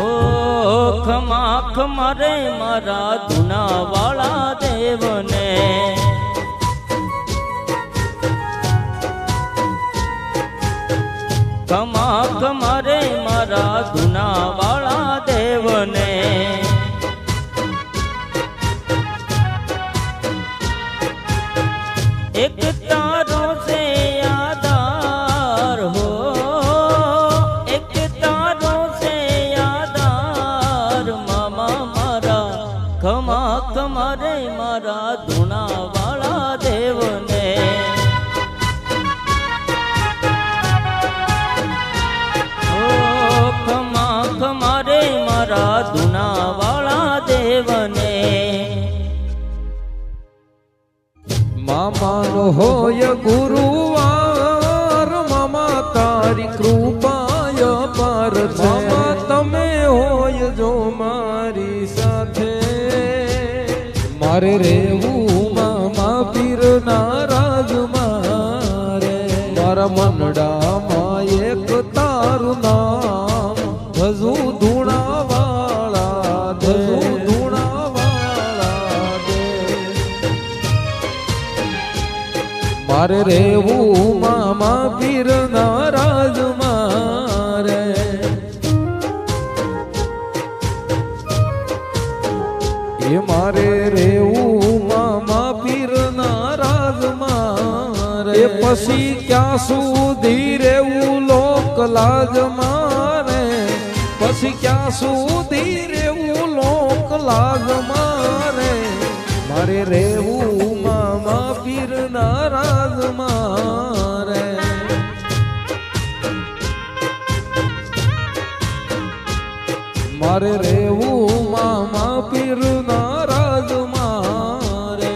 હો ખમા ખમા રે મારા ધૂના વાળા દેવને. ખમા ખમા રે મારા ધૂના હોય ગુરુવાર, મામા તારી કૃપાય પર મામા તમે હોય જો મારી સાથે. મારે રેવું મામા મારે રેવું મામા પીરના નારાજ મારે. એ મારે રેવું મામા પીરના નારાજ મારે. એ પછી ક્યાં સુધી રેવું લોક લાજ મારે? પછી ક્યાં સુધી રેવું લોક લાજ મારે? મારે રેવું મામા પીર નારાજ મારે. મારે રેવું મામા પીર નારાજ મારે.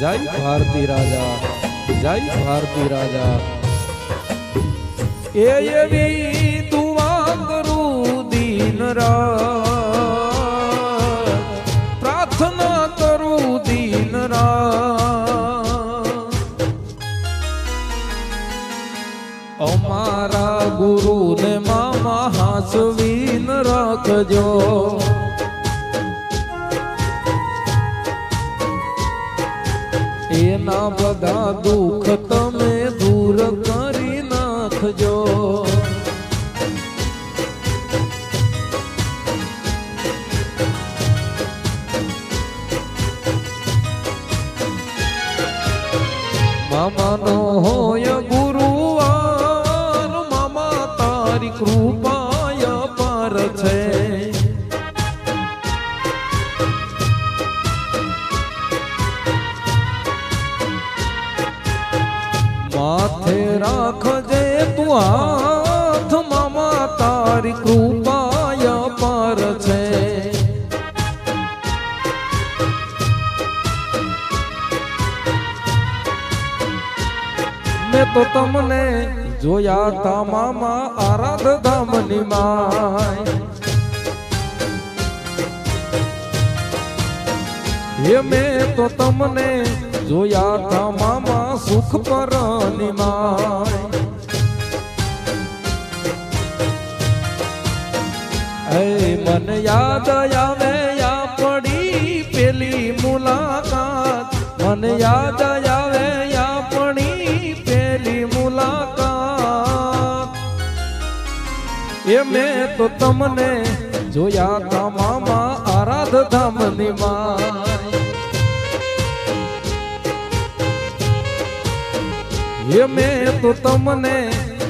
જય ભારતી રાજા, જય ભારતી રાજા. એ એવી તું વાંગરું દીન રાત રાખજો. એના બધા દુઃખ તારી કૃપાય પર છે. મેં તો તમને જોયા તા મામા આરાધ ધામની માય. હે મેં તો તમને જોયા તા મામા સુખ પર નિમાય એ મન યાદ આવે, યા પડી પેલી મુલાકાત. મન યાદ આવે, યા પડી પેલી મુલાકાત. એ મેં તો તમને જોયા તા મામા આરાધ ધામની માય એ મેં તો તમને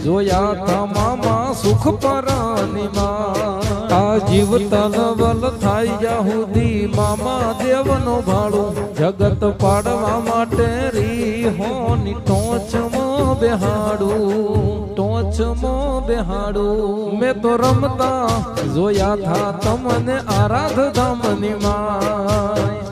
જોયા તા મામા સુખ પરાનીમાં. આ જીવ તનવલ થાય જ્યાં મામા દેવનો ભાડું જગત પાડવા માટે રી હોની ટોચમાં બેહાડું. ટોચમાં બેહાડું. મેં તો રમતા જોયા થા તમને આરાધ ધામની માય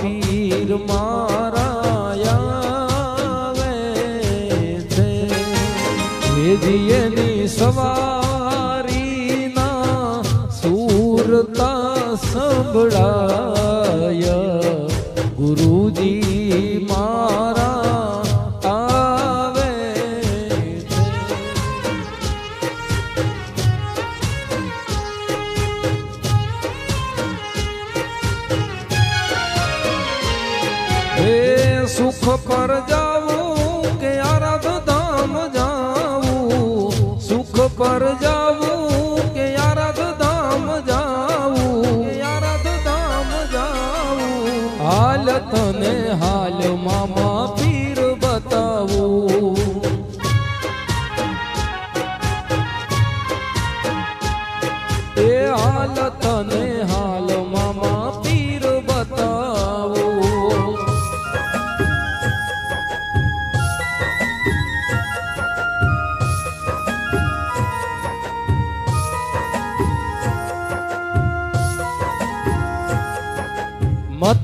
પીર મારા આવે છે. વેધિયની સવારીના સુરતા સંભળાય. ગુરુજી મારા સુખ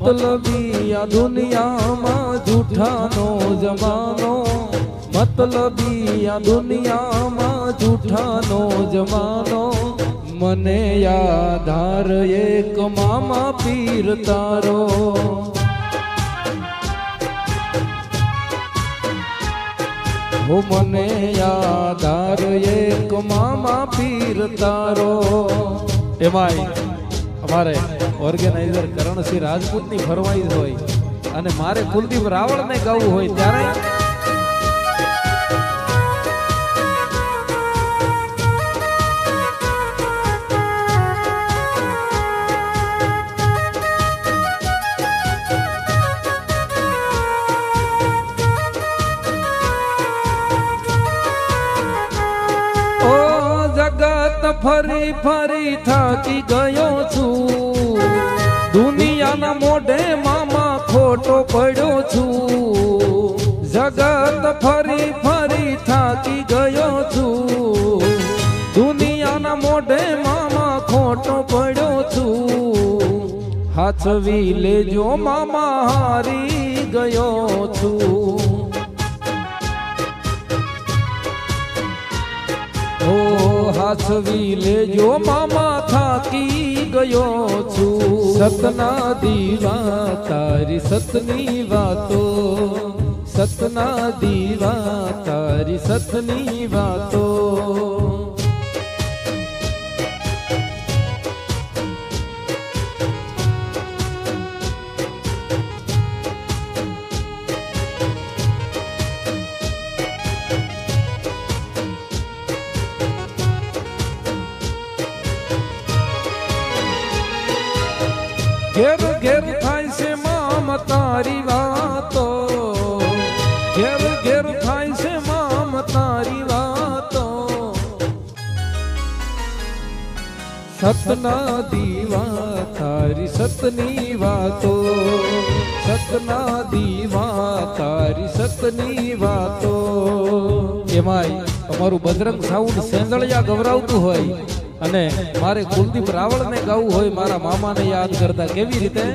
મતલબી આ દુનિયામાં જૂઠાનો જમાનો. મતલબી દુનિયામાં જૂઠાનો જમાનો. મને યાધાર એક મામા પીર તારો. હો, મને યાદાર એક મામા પીર તારો. એમાંય અમારે ઓર્ગેનાઇઝર કરણસિંહ રાજપૂતની ફરમાઈશ હોય અને મારે કુલદીપ રાવળને ગાવું હોય ત્યારે ફરી ફરી થાકી ગયો ખોટો પડ્યો છું. હાથવી લેજો મામા હારી ગયો છું. ઓ હાથવી લેજો મામા થાકી ગયો છું. સતના દીવા, તારી સતની વાતો. સતના દીવા, તારી સતની વાતો. તારી વાતો. ઘેર ઘેર થાય છે મામ તારી વાતો. સતના દીવા, તારી સતની વાતો. સતના દીવા, તારી સતની વાતો. એમાંય અમારું બજરંગ સાઉન્ડ સેંગળિયા ગવરાવતું હોય અને મારે કુલદીપ રાવળને ગાવું હોય, મારા મામાને યાદ કરતા. કેવી રીતે?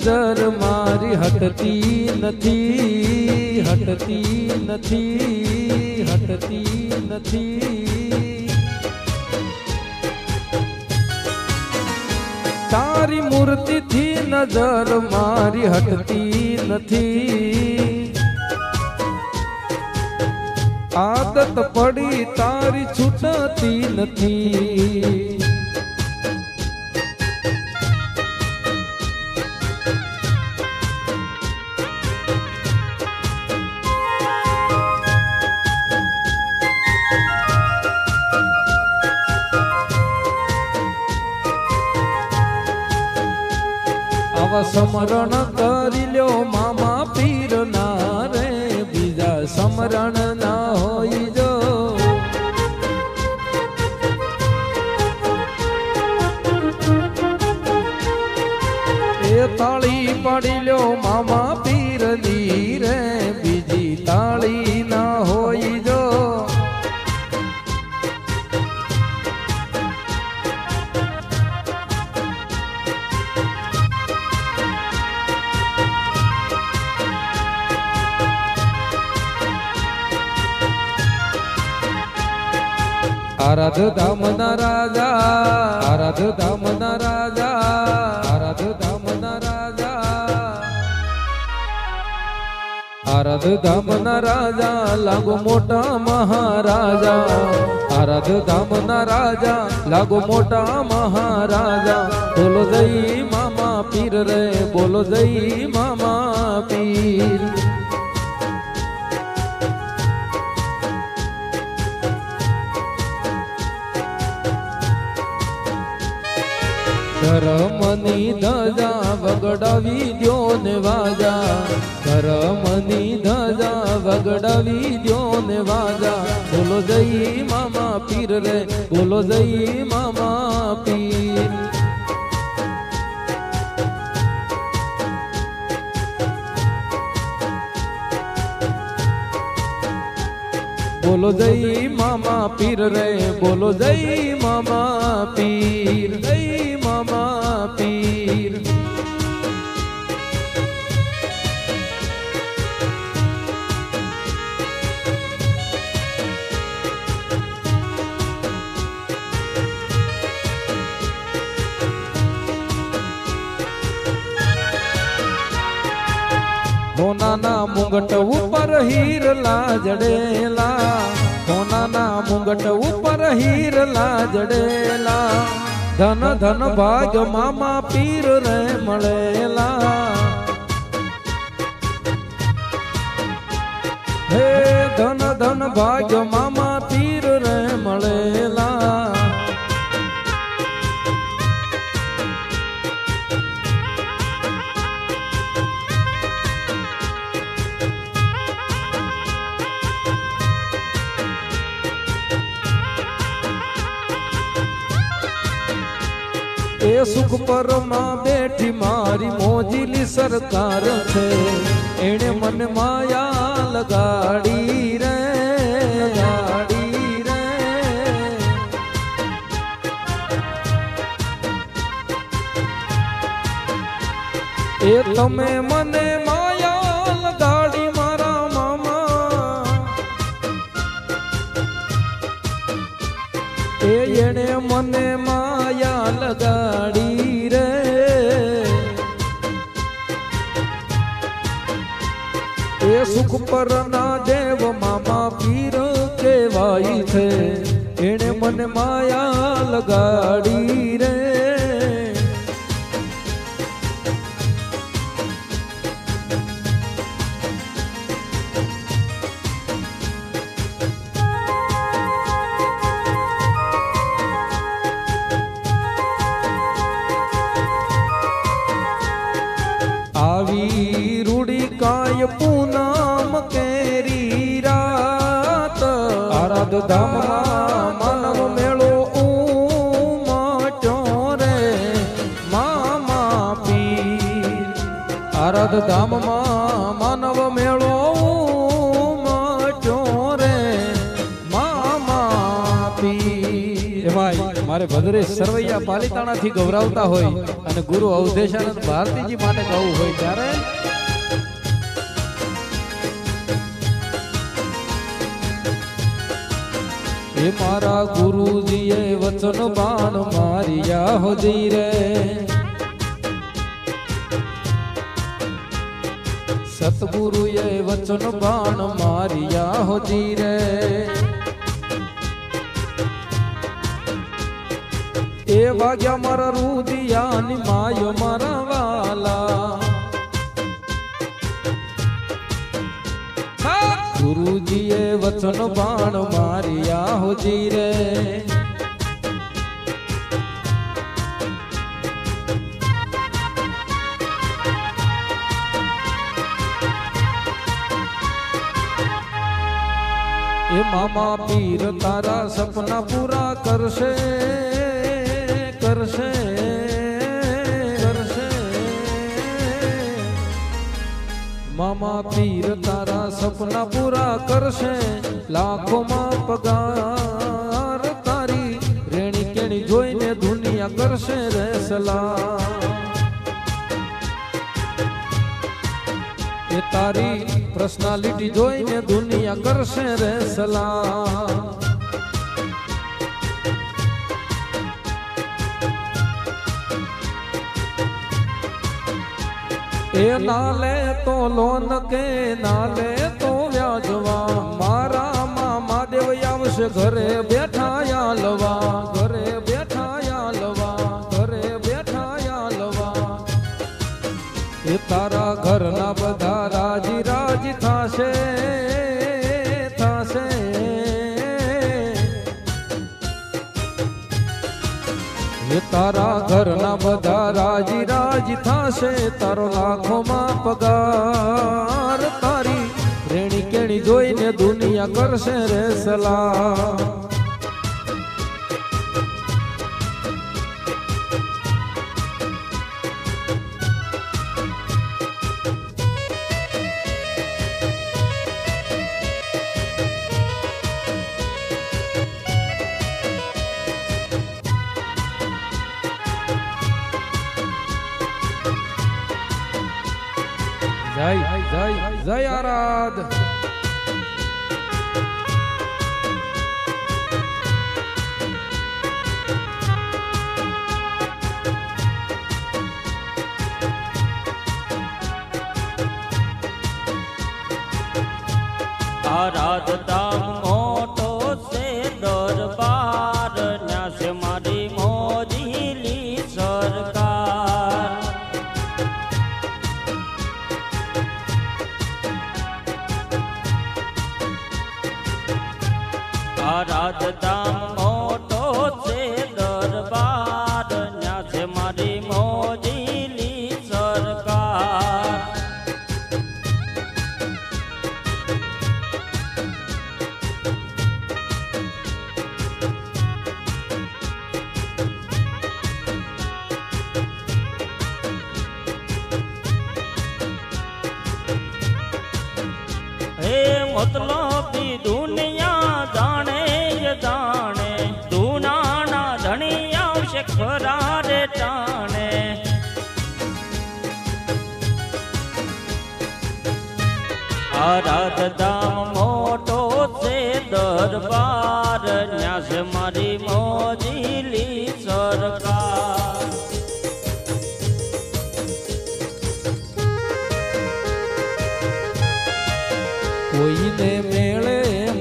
નજર મારી હટતી નથી હટતી નથી હટતી નથી. તારી મૂર્તિથી નજર મારી હટતી નથી. આદત પડી તારી છૂટતી નથી. સમરણ કરી લ્યો મામા પીર ના રે. બીજા સમરણ આરાધ ધામના રાજા આરાધ ધામના રાજા આરાધ ધામના રાજા. આરાધ ધામના રાજા, લાગો મોટા મહારાજા. આરાધ ધામના રાજા, લાગો મોટા મહારાજા. બોલો જઈ મામા પીર રે, બોલો જઈ મામા પીર. ધર્મની ધજા વગડાવી દ્યો ને વાજા. ધર્મની ધજા વગડાવી દ્યો ને વાજા. બોલો જઈ મામા પીર રે, બોલો જઈ મામા પીર. બોલો જઈ મામા પીર રે, બોલો જઈ મામા પીર. જય મુંગટ ઉપર હીર લાજડેલા સોનાના મુંગટ ઉપર હીર જડેલા, ધન ધન ભાગ મામા પીર રે મળેલા. હે ધન ધન ભાગ મામા પીર રે મળેલા. સુખ પરમાં બેઠી મારી મોજીલી સરકાર છે. એણે મને માયા લગાડી રે રે. એ તમે મને માયા લગાડી મારા મામા. એ એણે મને સુખ પર ના દેવ મામા પીર કેવાય છે. એણે મને માયા લગાડી રે. ધામમાં માનવ મેળો ઉમટ્યો રે. મામા પીર આરાધ ધામમાં માનવ મેળો ઉમટ્યો રે. મામા પીર. એમાંય મારે સરવૈયા પાલિતાણાથી ગૌરાવતા હોય અને ગુરુ અવધેશાનંદ ભારતીજી માટે ગાવું હોય ત્યારે એ મારા ગુરુજીએ વચન બાણ મારિયા હોજી રે. સતગુરુએ વચન બાણ મારિયા હોજી રે. એ વાગ્યા મારા રુદિયાની માયો મારા વાલા. ગુરુજીએ વચન બાણ હોજી રે એ મામા પીર તારા સપના પૂરા કરશે. પીર તારા સપના પૂરા કરશે. લાખોમાં પગાર તારી રેણી કેણી જોઈને દુનિયા કરશે રે સલાહ એ તારી પર્સનાલિટી જોઈને દુનિયા કરશે રે સલાહ એ નાલે તો લોન કે નાલે તો વ્યાજવા. મારા મામા દેવ આવશે ઘરે બેઠા યાલવા તારા ઘરના બધા રાજી રાજી થાશે. તારો લાખોમાં પગાર. તારી રેણી કેણી જોઈને દુનિયા કરશે રે સલાહ. જય આરાધ આરાધતા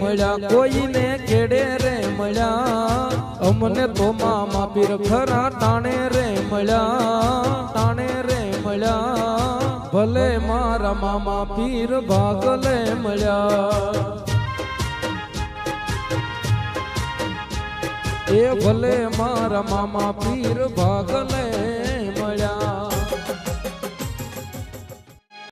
મળ્યા, કોઈને કેડે રે મળ્યા? અમને તો મામા પીર ખરા તાણે રે મળ્યા, તાણે રે મળ્યા. ભલે મારા મામા પીર ભાગલે મળ્યા. એ ભલે મારા મામા પીર ભાગલે